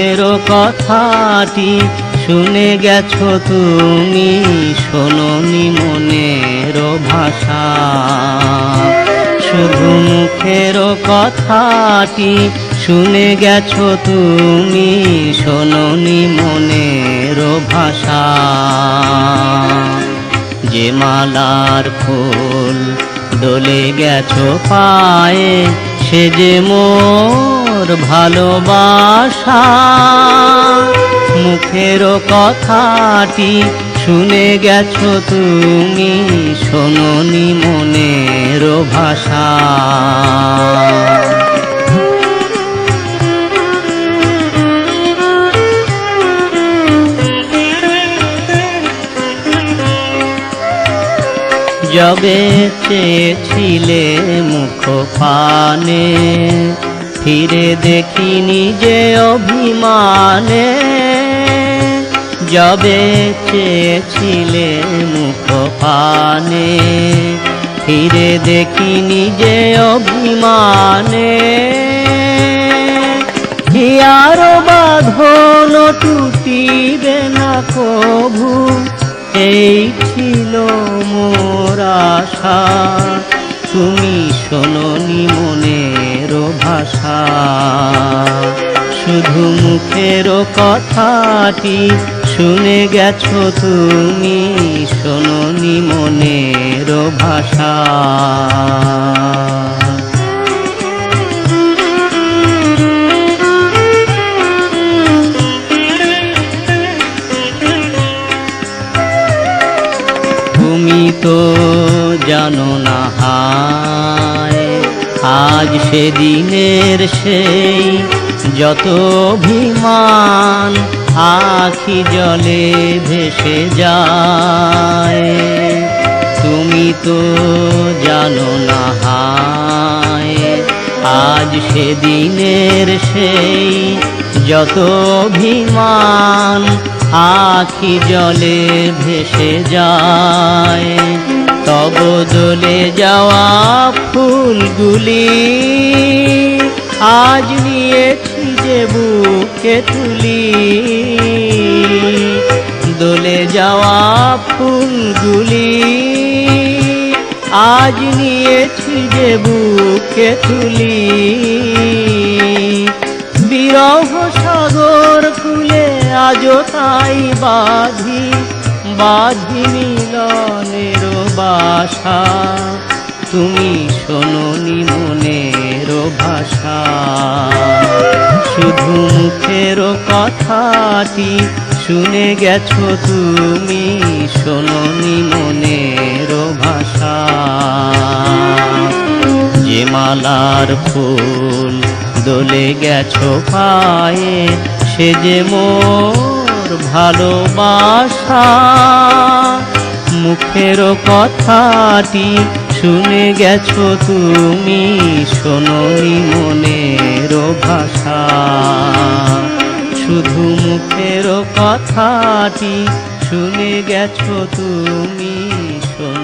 মুখের কথাটি শুনে গেছো তুমি? শোনি মনের ভাষা। শুধু মুখের কথাটি শুনে গেছো তুমি? শোনি মনের ভাষা। যে মালার ফুল দোলে গেছো পায়ে, সে যে মোর ভালোবাসা। মুখের কথাটি শুনে গেছো তুমি শোনি মনের ভাষা। যবে চেয়েছিলে মুখ পানে ফিরে দেখিনি যে অভিমানে। যবে চেয়েছিলে মুখ পানে ফিরে দেখিনি যে অভিমানে। হিয়ার বাঁধন টুটিবে না কভু? এই ছিল মোর আশা। তুমি শোনি মনের ভাষা। শুধু মুখের কথাটি শুনে গেছো তুমি শোনি মনের ভাষা। তুমি তো জানো না হায় আজ সেদিনের সেই যত অভিমান আখি জলে ভেসে যায়। তুমি তো জানো না হায়, আজ সেদিনের সেই যত অভিমান আখি জলে ভেসে যায়। তব দলে যাওয়া ফুলগুলি। আজ নিয়েছি যে বুকে তুলি। দোলে যাওয়া ফুলগুলি আজ নিয়েছি যে বুকে তুলি। বিরহ সাগর কুলে আজও তাই বাঁধি বাঁধি মিলনের বাসা তুমি শোনি মনের ভাষা। শুধু মুখের কথাটি শুনে গেছো তুমি শোনি মনের ভাষা। যে মালার ফুল দোলে গেছো পায়ে, সে যে মোর ভালোবাসা। মুখের কথাটি শুনে গেছো তুমি শোনি মনের ভাষা। শুধু মুখের কথাটি শুনে গেছো তুমি, শোনি